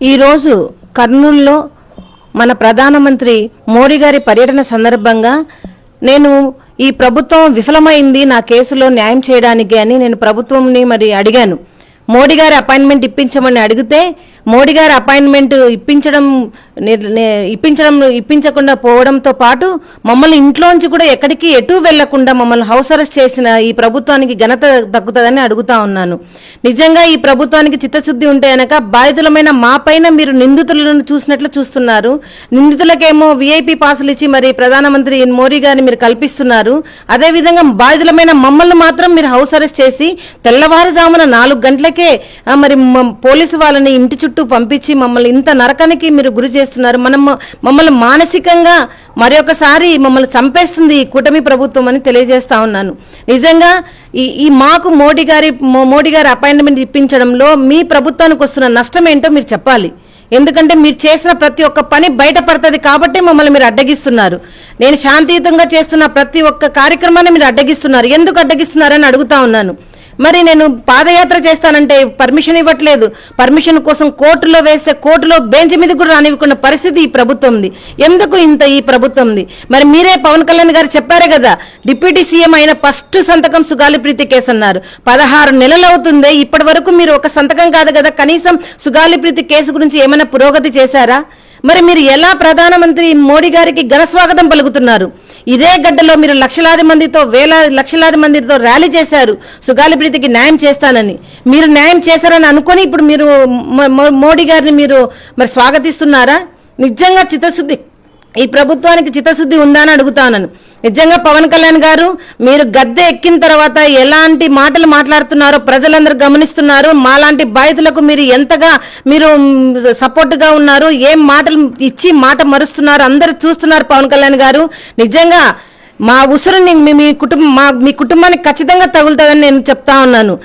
ఈరోజు కర్నూలులో మన ప్రధానమంత్రి మోడీ గారి పర్యటన సందర్భంగా నేను ఈ ప్రభుత్వం విఫలమైంది నా కేసులో న్యాయం చేయడానికి అని నేను ప్రభుత్వంని మరి అడిగాను. మోడీ గారి అపాయింట్మెంట్ ఇప్పించమని అడిగితే మోడీ గారి అపాయింట్మెంట్ ఇప్పించడం ఇప్పించడం ఇప్పించకుండా పోవడంతో పాటు మమ్మల్ని ఇంట్లోంచి కూడా ఎక్కడికి ఎటు వెళ్ళకుండా మమ్మల్ని హౌస్ అరెస్ట్ చేసిన ఈ ప్రభుత్వానికి ఘనత దక్కుతుందని అడుగుతా ఉన్నాను. నిజంగా ఈ ప్రభుత్వానికి చిత్తశుద్ధి ఉంటే కనుక బాధితులమైన మా పైన మీరు నిందితులను చూసినట్లు చూస్తున్నారు. నిందితులకేమో విఐపి పాసులు ఇచ్చి మరి ప్రధానమంత్రి మోడీ గారిని మీరు కల్పిస్తున్నారు. అదేవిధంగా బాధితులమైన మమ్మల్ని మాత్రం మీరు హౌస్ అరెస్ట్ చేసి తెల్లవారుజామున నాలుగు గంటలకే మరి పోలీసు వాళ్ళని ఇంటి చుట్టూ పంపించి మమ్మల్ని ఇంత నరకానికి మీరు గురి చేస్తున్నారు. మనం మమ్మల్ని మానసికంగా మరొకసారి మమ్మల్ని చంపేస్తుంది ఈ కూటమి ప్రభుత్వం అని తెలియజేస్తా ఉన్నాను. నిజంగా ఈ ఈ మాకు మోడీ గారి మోడీ గారి అపాయింట్మెంట్ ఇప్పించడంలో మీ ప్రభుత్వానికి వస్తున్న నష్టం ఏంటో మీరు చెప్పాలి. ఎందుకంటే మీరు చేసిన ప్రతి ఒక్క పని బయటపడుతుంది కాబట్టి మమ్మల్ని మీరు అడ్డగిస్తున్నారు. నేను శాంతియుతంగా చేస్తున్న ప్రతి ఒక్క కార్యక్రమాన్ని మీరు అడ్డగిస్తున్నారు. ఎందుకు అడ్డగిస్తున్నారని అడుగుతా ఉన్నాను. మరి నేను పాదయాత్ర చేస్తానంటే పర్మిషన్ ఇవ్వట్లేదు. పర్మిషన్ కోసం కోర్టులో వేస్తే కోర్టులో బెంచ్ మీద కూడా రానివ్వకున్న పరిస్థితి ఈ ప్రభుత్వంది. ఎందుకు ఇంత ఈ ప్రభుత్వంది? మరి మీరే పవన్ కళ్యాణ్ గారు చెప్పారే కదా డిప్యూటీ సీఎం అయిన ఫస్ట్ సంతకం సుగాలి ప్రీతి కేసు అన్నారు పదహారు నెలలు అవుతుంది ఇప్పటి వరకు మీరు ఒక సంతకం కాదు కదా కనీసం సుగాలి ప్రీతి కేసు గురించి ఏమైనా పురోగతి చేశారా? మరి మీరు ఎలా ప్రధానమంత్రి మోడీ గారికి ఘన స్వాగతం పలుకుతున్నారు? ఇదే గడ్డలో మీరు లక్షలాది మందితో వేల లక్షలాది మందితో ర్యాలీ చేశారు. సుగాలి ప్రీతికి న్యాయం చేస్తానని. మీరు న్యాయం చేశారని అనుకొని ఇప్పుడు మీరు మోడీ గారిని మీరు మరి స్వాగతిస్తున్నారా? నిజంగా చిత్తశుద్ధి ఈ ప్రభుత్వానికి చిత్తశుద్ధి ఉందా అని అడుగుతాను నిజంగా పవన్ కళ్యాణ్ గారు మీరు గద్దె ఎక్కిన తర్వాత ఎలాంటి మాటలు మాట్లాడుతున్నారో ప్రజలందరూ గమనిస్తున్నారు. మాలాంటి బాధితులకు మీరు ఎంతగా మీరు సపోర్ట్గా ఉన్నారు ఏం మాటలు ఇచ్చి మాట మరుస్తున్నారు అందరూ చూస్తున్నారు పవన్ కళ్యాణ్ గారు. నిజంగా మా ఉసురుని మీ- మీ కుటుంబం మా మీ కుటుంబానికి ఖచ్చితంగా తగులుతుందని నేను చెప్తా ఉన్నాను.